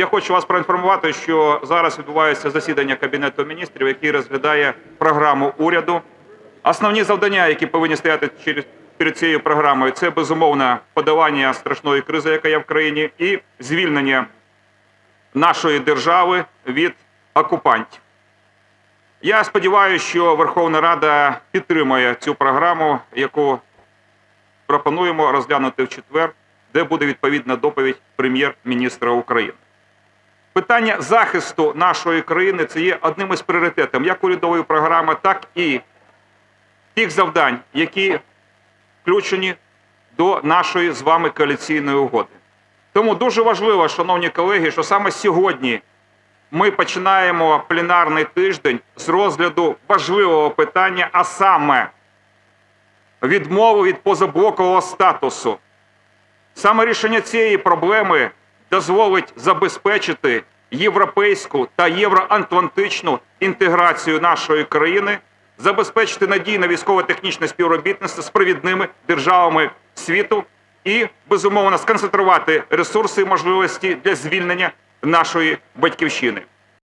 Я хочу вас проінформувати, що зараз відбувається засідання Кабінету міністрів, який розглядає програму уряду. Основні завдання, які повинні стояти через перед цією програмою, це безумовно подолання страшної кризи, яка є в країні, і звільнення нашої держави від окупантів. Я сподіваюся, що Верховна Рада підтримає цю програму, яку пропонуємо розглянути в четвер, де буде відповідна доповідь прем'єр-міністра України. Питання захисту нашої країни це є одним із пріоритетів як урядової програми, так і тих завдань, які включені до нашої з вами коаліційної угоди. Тому дуже важливо, шановні колеги, що саме сьогодні ми починаємо пленарний тиждень з розгляду важливого питання, а саме відмови від позаблокового статусу. Саме рішення цієї проблеми дозволить забезпечити європейську та євроатлантичну інтеграцію нашої країни, забезпечити надійне військово-технічне співробітництво з провідними державами світу і, безумовно, сконцентрувати ресурси і можливості для звільнення нашої батьківщини.